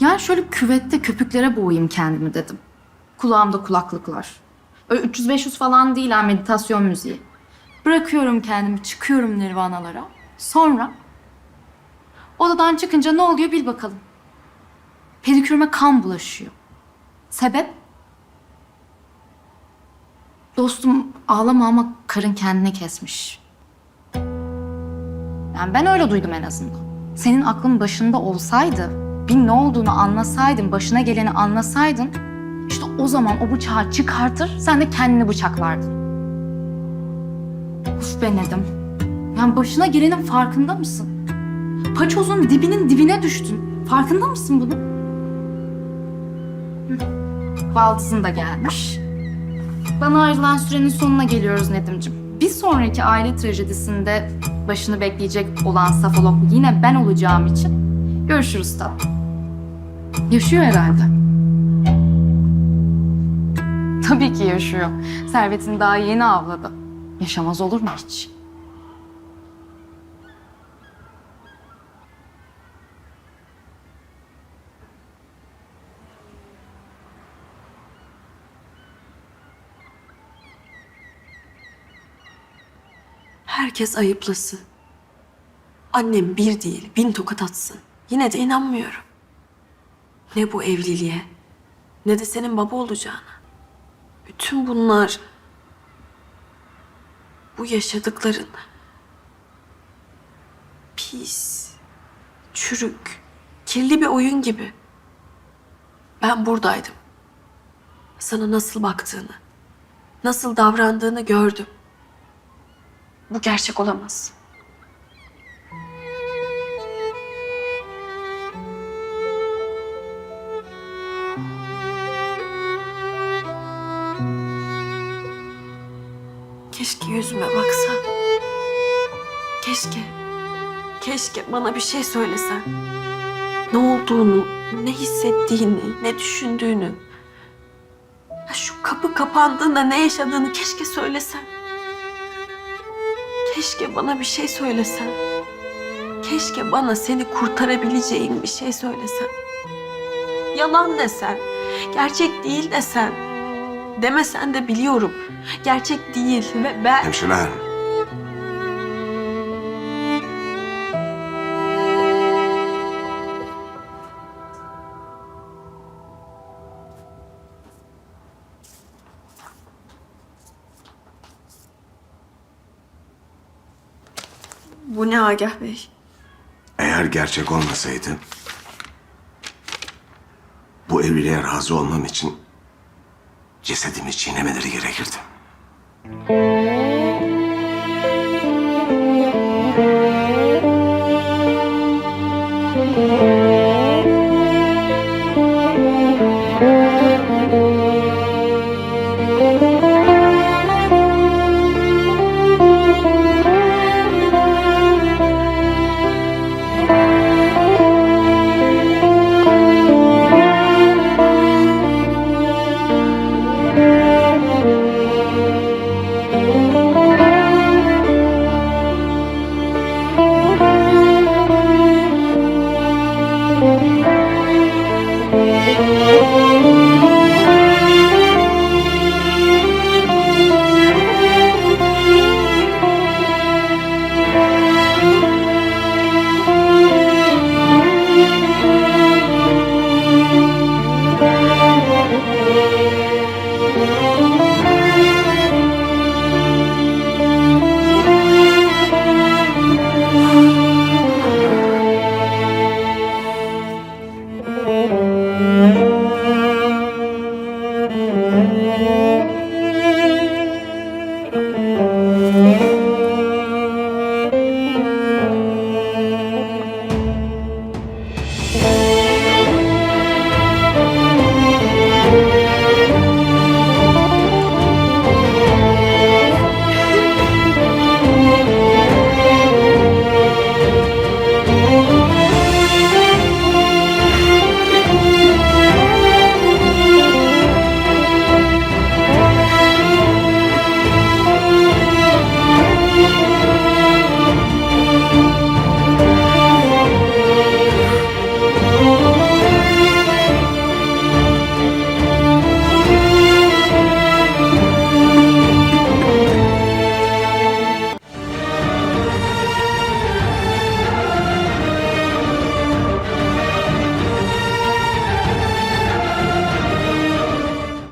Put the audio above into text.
Yani şöyle küvette köpüklere boğayım kendimi dedim. Kulağımda kulaklıklar. Öyle 300-500 falan değil ha meditasyon müziği. Bırakıyorum kendimi, çıkıyorum nirvanalara. Sonra odadan çıkınca ne oluyor bil bakalım. Pedikürüme kan bulaşıyor. Sebep? Dostum ağlama ama karın kendine kesmiş. Yani ben öyle duydum en azından. Senin aklın başında olsaydı, bir ne olduğunu anlasaydın, başına geleni anlasaydın... ...işte o zaman o bıçağı çıkartır, sen de kendini bıçaklardın. Uf be Nedim. Yani başına gelenin farkında mısın? Paçozun dibinin dibine düştün. Farkında mısın bunun? Hı. Baldızın da gelmiş. Bana ayrılan sürenin sonuna geliyoruz Nedim'ciğim. Bir sonraki aile trajedisinde başını bekleyecek olan safolog yine ben olacağım için görüşürüz tatlım. Yaşıyor herhalde. Tabii ki yaşıyor. Servet'ini daha yeni avladı. Yaşamaz olur mu hiç? Herkes ayıplasın. Annem bir değil, bin tokat atsın. Yine de inanmıyorum. Ne bu evliliğe, ne de senin baba olacağına. Bütün bunlar, bu yaşadıkların pis, çürük, kirli bir oyun gibi. Ben buradaydım. Sana nasıl baktığını, nasıl davrandığını gördüm. Bu gerçek olamaz. Keşke yüzüme baksa. Keşke. Keşke bana bir şey söylesen. Ne olduğunu, ne hissettiğini, ne düşündüğünü. Ya Şu kapı kapandığında ne yaşadığını keşke söylesen. Keşke bana bir şey söylesen. Keşke bana seni kurtarabileceğim bir şey söylesen. Yalan desen, gerçek değil desen. Demesen de biliyorum. Gerçek değil ve ben... Hemşire hanım. Bu ne Agah Bey? Eğer gerçek olmasaydı... ...bu evliliğe razı olmam için... ...cesedimi çiğnemeleri gerekirdi.